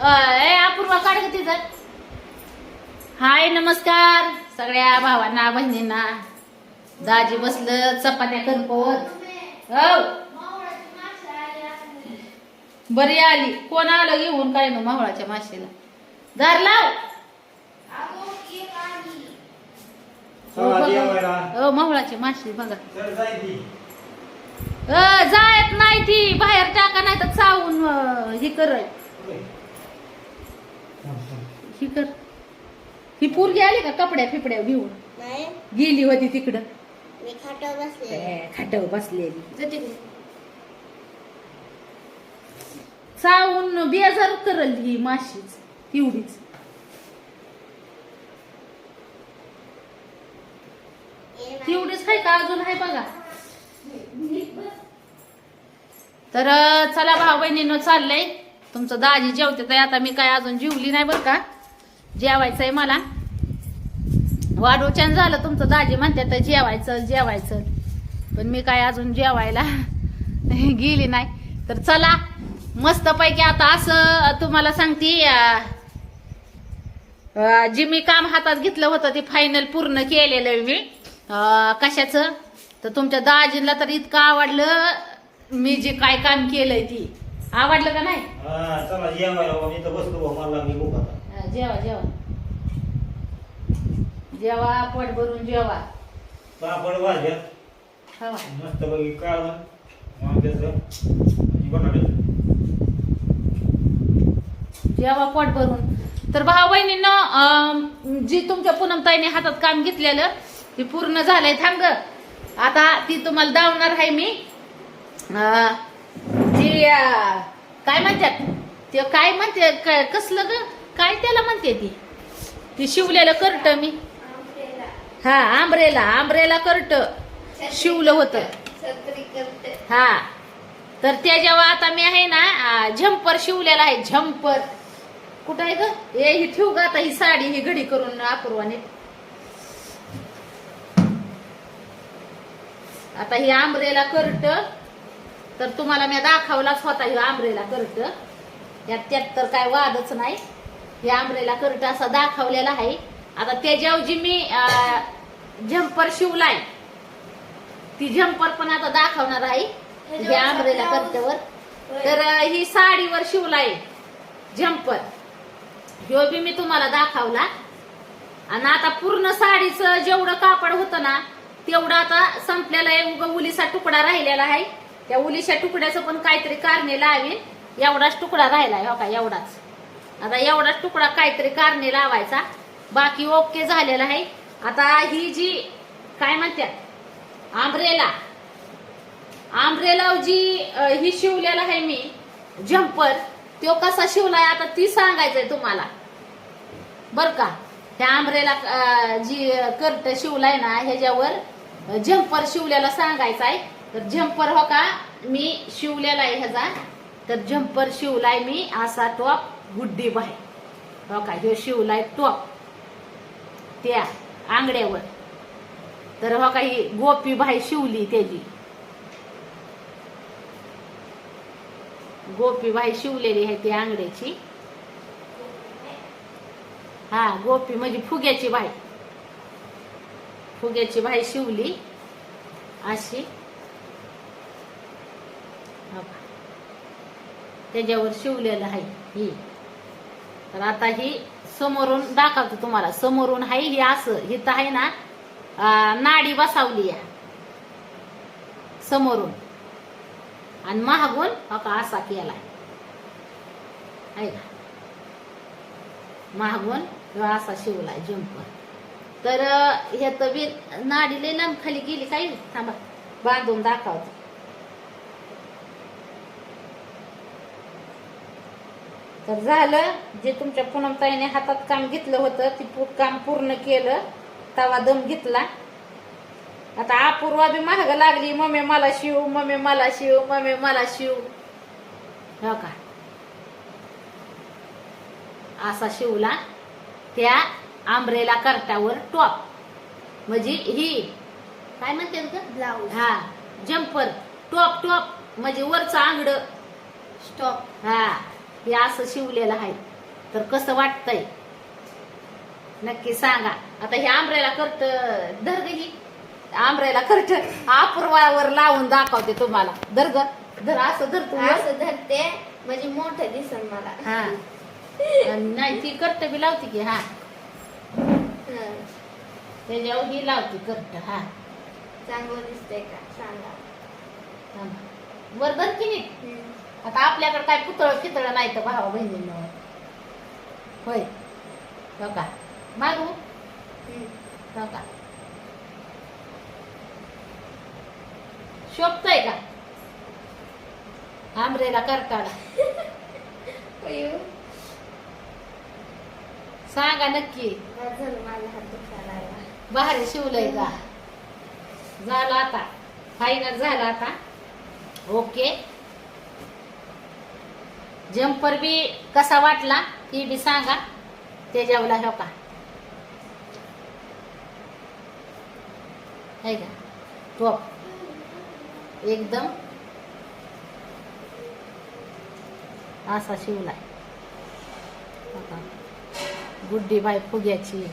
ए अपूर्वा काढ का तिथं. हाय नमस्कार. सगळ्या भावांना बहिणींना. दाजी बसलं चपात्या करपवत हो. बरी आली. कोण आलं घेऊन? काय ना मावळाच्या माशीला. दार लाव. हो. हो मावळाची माशी बघा. जायत नाही ती. बाहेर टाका नाही तर चावून हे कर. ही कर ही पोरगी आली का कपड्या फिपड्या घेऊन? नाही. गेली होती तिकडं. मी बसले. बसलेली. चावून बेजार करल ही माशीच तेवढीच तेवढीच आहे का अजून आहे बघा. तर अं, चला भाऊ बहिणीनं चाललंय. तुमचं दाजी जेवते तर आता मी काय अजून जेवली नाही बरं का. जेवायचंय मला. वाढोच्यान झालं तुमचं दाजी म्हणते तर जेवायचं जेवायचं. पण मी काय अजून जेवायला गेली नाही. तर चला मस्तपैकी आता असं तुम्हाला सांगते अं, जे मी काम हातात घेतलं होतं ते फायनल पूर्ण केलेलं मी. कशाचं? तर तुमच्या दाजींना तर इतकं आवडलं मी जे काय काम केलंय ती. आवडलं का नाही? जेवा जेवा. जेवा पोट भरून जेवा. पापड भाज्या. मस्त बघी आणि बटाट्याचं. जेवा पोट भरून. तर भाऊ बहिणीनं जी तुमच्या पूनमताईने हातात काम घेतलेलं ते पूर्ण झालंय. थांब ग. आता ती तुम्हाला दावणार आहे मी. जी काय म्हणतात? ते काय म्हणते? कसलं ग? काय त्याला म्हणते ती? ती शिवलेलं करट मी. हा आंब्रेला आंब्रेला करट शिवलं होतं. हा. तर त्याच्यावर आता मी आहे ना झंपर शिवलेला आहे झंपर. कुठं आहे ग? हे ही ठेवू ग आता ही साडी ही घडी करून अपूर्वाने. आता ही आंब्रेला करट तर तुम्हाला मी दाखवलाच होता ही आंब्रेला करट यात त्यात तर काय वादच नाही. ही आंब्रेला करट असा दाखवलेला आहे. आता त्याच्यावर जी मी झंपर शिवलाय. ती झंपर पण आता दाखवणार आहे. हे आंब्रेला करतेवर तर ही साडीवर शिवलाय झंपर ह्यो बी मी तुम्हाला दाखवला. आणि आता पूर्ण साडीचं जेवढं कापड होतं ना तेवढं आता संपलेलं आहे. उगा उलीचा तुकडा राहिलेला आहे. त्या उलीच्या तुकड्याचं पण काहीतरी कारणे लावेल एवढाच तुकडा राहिलाय हो का? एवढाच. आता एवढाच तुकडा काहीतरी कारणे लावायचा. बाकी ओके झालेला आहे. आता ही जी काय म्हणतात? आंब्रेला आंब्रेला जी ही शिवलेला आहे मी झंपर तो कसा शिवलाय आता ती सांगायचंय तुम्हाला. बर का? त्या आंब्रेला जी कर्ट शिवलाय ना ह्याच्यावर झंपर शिवलेला सांगायचा आहे तर झंपर हो का मी शिवलेला आहे ह्याचा. तर झंपर शिवलाय मी असा टॉप गुड्डी बाय हो का ह्यो शिवलाय टॉप त्या आंगड्यावर. तर हो का ही गोपी बाई शिवली त्याची. गोपी बाई शिवलेली आहे ती आंगड्याची. हा गोपी म्हणजे फुग्याची बाई. फुग्याची बाई शिवली अशी. त्याच्यावर शिवलेलं आहे ही. तर आता ही समोरून दाखवतो तुम्हाला. समोरून आहे ही असं हिथं आहे ना नाडी बसावली या समोरून. आणि महागून हो का असा केलाय. आहे महागून किंवा असा शिवलाय जंपर तर हे तर नाडी लय लांब खाली गेली काही थांबा. बांधून दाखवतो. तर झालं जे तुमच्या पूनमताईने हातात काम घेतलं होतं ते काम पूर्ण केलं तवा दम घेतला. आता अपूर्वा बी महाग लागली मम्मी मला शिव मम्मी मला शिव मम्मी मला शिव. हो का? असा शिवला त्या आंब्रेला कर्टावर टॉप. म्हणजे ही काय म्हणते ब्लाऊज. हा जम्पर टॉप टॉप. म्हणजे वरचं आंगड स्टॉप. हा. हे असं शिवलेलं आहे. तर कसं वाटतंय? नक्की सांगा. आता हे आंब्रेला करत धर ही. आंब्रेला करत अपूर्वावर लावून दाखवते तुम्हाला. धर ग धर असं धर तू. वर. असं धरते म्हणजे मोठं दिसन मला. हा. आणि नाही ती करत बी लावते की हा. हं. त्याच्यावर ही लावते करत हा. चांगलं दिसतंय का? सांगा. वर धर की नीट. आता आपल्याकडे काय पुतळ फितळ नाही तर भावा बहिणींना. होय. हो का? मागू हं. का? शोभतय का? आंब्रेला करताना. सांगा नक्की. भारी शिवलंय का? झालं आता. फायनल झालं आता. ओके जम्पर बी कसा वाटला ती बी सांगा. त्याच्यावला हो का? आहे का? टॉप एकदम असा शिवलाय. गुड्डी बाई फुग्याची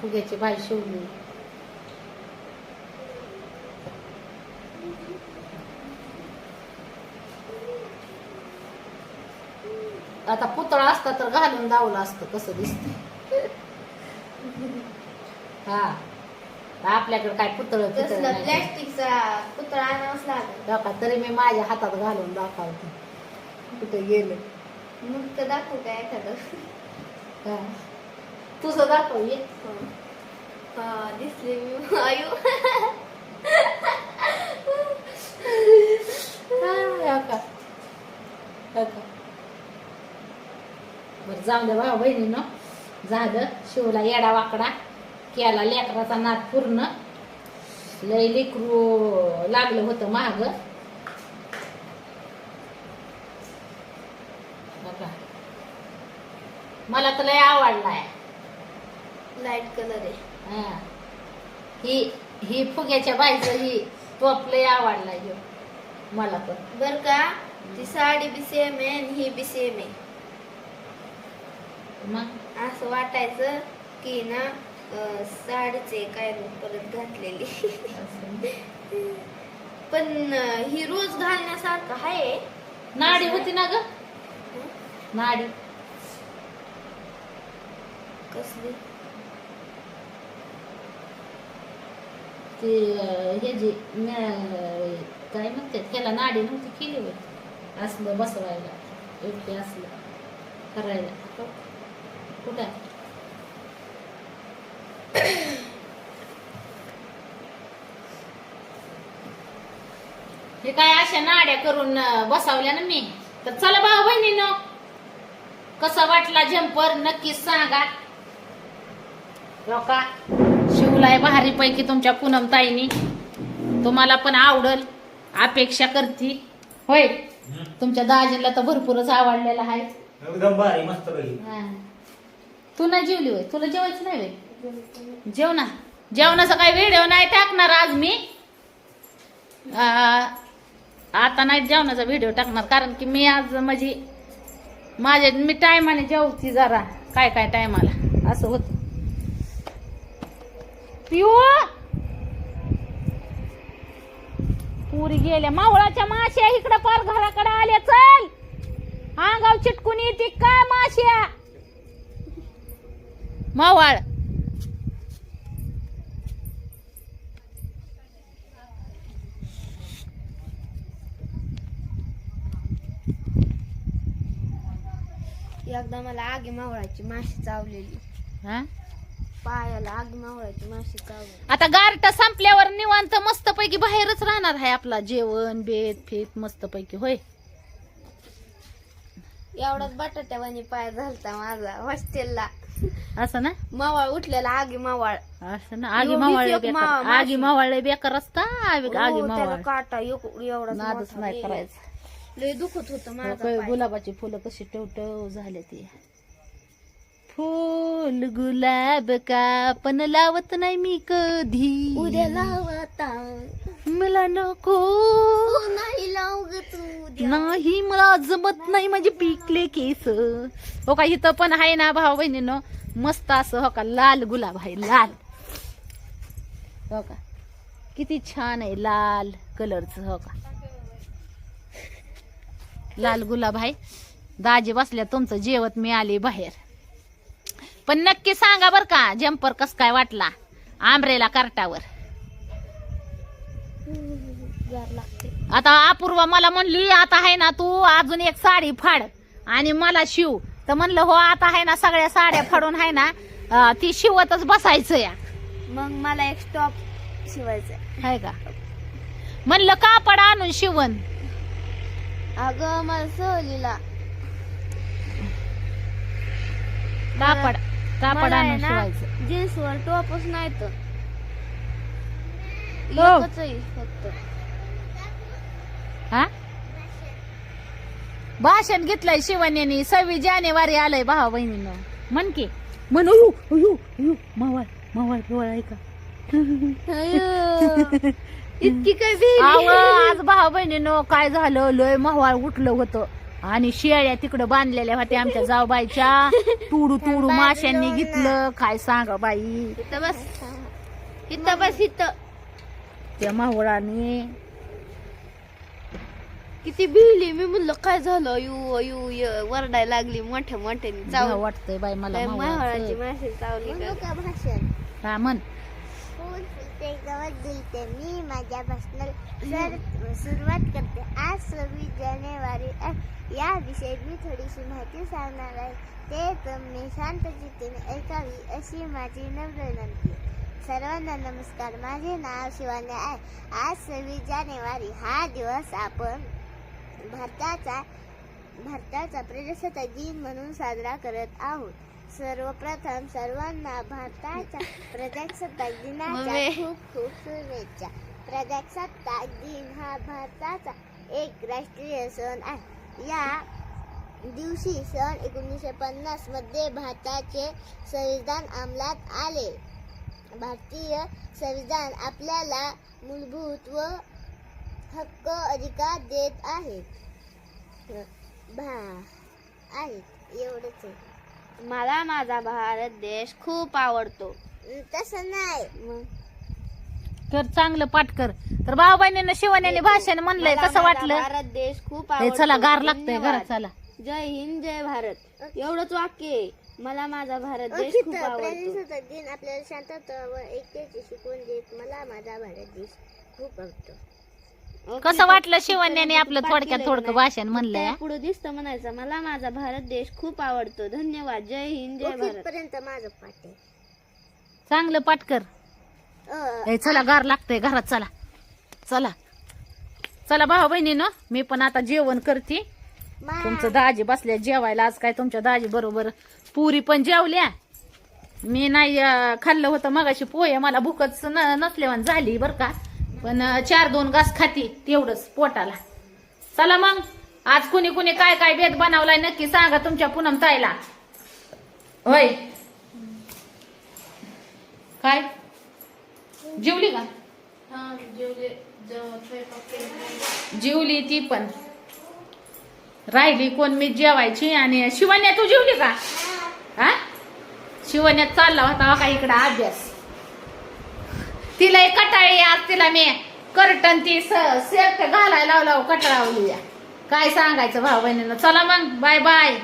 फुग्याची बाई शिवली. आता पुतळा असता तर घालून दावलं असतं कसं दिसत हा. आपल्याकडे काय पुतळ प्लॅस्टिकचा पुतळा आणावाच लागेल. का? तरी मी माझ्या हातात घालून दाखवते. कुठे गेले. मग तर दाखवू का एखादं? हा. तुझं दाखव ये. हं. हा दिसले मी. आयु. हा, हो का? बरं जाऊ द्या भाऊ बहिणीनं. झालं शिवला येडा वाकडा केला लेकराचा नाद पूर्ण. लय लेकरू लागलं होतं महाग मला तर लय आवडलाय. लाइट कलर आहे. हा. ही ही फुग्याच्या बाईचं ही टोप लय आवडला ह्यो. मला पण. बर का? ती साडी बी सेम आहे आणि ही बी सेम आहे. मग असं वाटायचं की ना साडीचे काय परत घातलेली. पण ही रोज घालण्यासारखं आहे. नाडी होती ना ग? नाडी. कसली? ती हे जी काय म्हणते त्याला नाडी नव्हती केली होती. असलं बसवायला एकटे असलं करायला. कुठं? हे काय अशा नाड्या करून बसवल्या ना मी? तर चला भाऊ बहिणीनो कसा वाटला जम्पर नक्कीच सांगा. लोका शिवलाय भारी पैकी तुमच्या पूनम ताईनी. तुम्हाला पण आवडल अपेक्षा करती. होय? तुमच्या दाजीला तर भरपूरच आवडलेला आहे. एकदम भारी मस्त. तू नाही जेवली होय? तुला जेवायचं नाही होय? जेवणा. जेवणाचा काही व्हिडिओ नाही टाकणार आज मी. आता नाही जेवणाचा व्हिडिओ टाकणार कारण की मी आज म्हणजे माझ्या मी टायमाने जेवती जरा. काय काय टायमाला? असं होत. पिऊ! पुरी गेल्या. मावळाच्या माश्या इकडं पार घराकडे आल्या. चल! अंगाव चिटकून येते. काय माश्या? मावाळ. एकदा मला आगी मावळाची माशी चावलेली. हा? पायाला आगी मावळाची माशी चावली. आता गारटा संपल्यावर निवांत मस्त पैकी बाहेरच राहणार आहे आपला जेवण बेत फेत मस्त पैकी होय. एवढाच बटाट्यावानी पाय झालता माझा हॉस्टेलला. असं ना? मावळ उठलेला आगी मावळ. असं ना? आगी यो मावळले बीच एक मा- बेकार माशी. आगी मावळले बेकार असता. आगी आगी हो, त्याला मावळ. काटा एक- एवढाच नादच मोठा नाही लय- करायचं. लय दुखत होत माझा काय पाय. गुलाबाची फुलं कशी टवटव झाले ती. फूल गुलाब का पण लावत नाही मी कधी. उद्या लावता. मला नको. नाही लाव नाही मला जमत नाही माझे पिकले केस. हो का इथं पण आहे ना भाऊ बहिणीनं मस्त असं हो का लाल गुलाब आहे लाल. हो का किती छान आहे लाल कलरचं हो का. लाल गुलाब आहे. दाजी बसल्या तुमचं जेवत मी आले बाहेर. पण नक्की सांगा बर का जम्पर कस काय वाटला? आंब्रेला कार्टावर. आता अपूर्वा मला म्हणली आता आहे ना तू अजून एक साडी फाड. आणि मला शिव. तर म्हणलं हो आता आहे ना सगळ्या साड्या फाडून आहे ना अं, ती शिवतच बसायचं या. मग मला एक स्टॉप शिवायचा आहे का? म्हणलं कापड आणून शिवण? अगं मला सहलीला. कापड शिवायचं. जीन्सवर टॉपच नाही तर. हो. एकच आहे फक्त. हा? भाषण घेतलंय शिवण्याने सव्वीस जानेवारी आलंय भावा बहिणीनं. म्हण की. म्हण अयो अयो अयो मावळ मावळ पिवळ ऐका इतकी काय आज भाऊ बहिणीनं काय झालं? लय महवाळ उठलं होतं. आणि शेळ्या तिकडं बांधलेल्या होत्या आमच्या जाऊबाईच्या तुडू तुडू माशांनी घेतलं. काय सांगा बाई? इथं बस. इथं बस इथं. त्या मावळाने किती भिली मी म्हणलं काय झालं? यू यू य वरडायला लागली मोठ्या मोठ्याने. भाव चावलं वाटतंय बाई मला माहळाची मावळाचं. माशी चावली का हा म्हण फूल गवत दिलते मी माझ्या भाषणाला सुरुवात करते. आज सव्वीस जानेवारी आहे. याविषयी मी थोडीशी माहिती सांगणार आहे. ते तुम्ही शांत चित्तेने ऐकावी अशी माझी नम्र विनंती. सर्वांना नमस्कार. माझे नाव शिवाने आहे. आज सव्वीस जानेवारी हा दिवस आपण भारताचा भारताचा प्रजासत्ताक दिन म्हणून साजरा करत आहोत. सर्वप्रथम सर्वांना भारताच्या प्रजासत्ताक दिनाच्या. खूप खूप शुभेच्छा. प्रजासत्ताक दिन हा भारताचा एक राष्ट्रीय सण आहे. या दिवशी सन एकोणीसशे पन्नासमध्ये भारताचे संविधान अंमलात आले. भारतीय संविधान आपल्याला मूलभूत व हक्क अधिकार देत आहेत भा आहेत. एवढंच आहे. मला माझा भारत देश खूप आवडतो. तसं नाही. कर चांगलं पाठ कर. तर बहिणीनं शिवण्याने भाषण म्हणलंय मला कसं माझा वाटलं. भारत देश खूप आवडतो चला गार लागतंय धन्यवाद. घरात चला. जय हिंद जय भारत. एवढंच वाक्य आहे. मला माझा भारत देश खूप आवडतो. प्रजासत्ताक दिन आपल्याला शांतता व ऐक्याची शिकवण देत मला माझा भारत देश खूप आवडतो. कसं वाटलं शिवण्याने आपलं थोडक्यात थोडकं. भाषण म्हणलंय? हा? पुढे दिसतं म्हणायचं मला माझा भारत देश खूप आवडतो. धन्यवाद. जय हिंद जय भारत. पर्यंत माझं पाठ आहे. चांगलं पाठ कर. अ, ए चला गार लागतंय घरात चला. चला. चला भाऊ बहिणीनं मी पण आता जेवण करते. मा- तुमचं दाजी बसल्या जेवायला आज काय तुमच्या दाजी बरोबर पुरी पण जेवल्या. मी नाही अं, खाल्लं होतं मगाशी पोहे मला भूकच न- नसल्यावर झाली बर का. पण चार दोन घास खाती तेवढंच पोटाला. चला मग आज कुणी कुणी काय काय बेत बनवलाय नक्की सांगा तुमच्या पूनम ताईला. होय. काय? जेवली का? जेवली. ती पण. राहिली कोण मी जेवायची आणि शिवण्या तू जेवली का? हा. शिवण्यात चालला होता का इकडं अभ्यास. तिला एक कटाळी आज तिला मी करटन ती सेट घालायला लावला कटाळावली काय सांगायचं भाऊ बहिणीनं? चला मग बाय बाय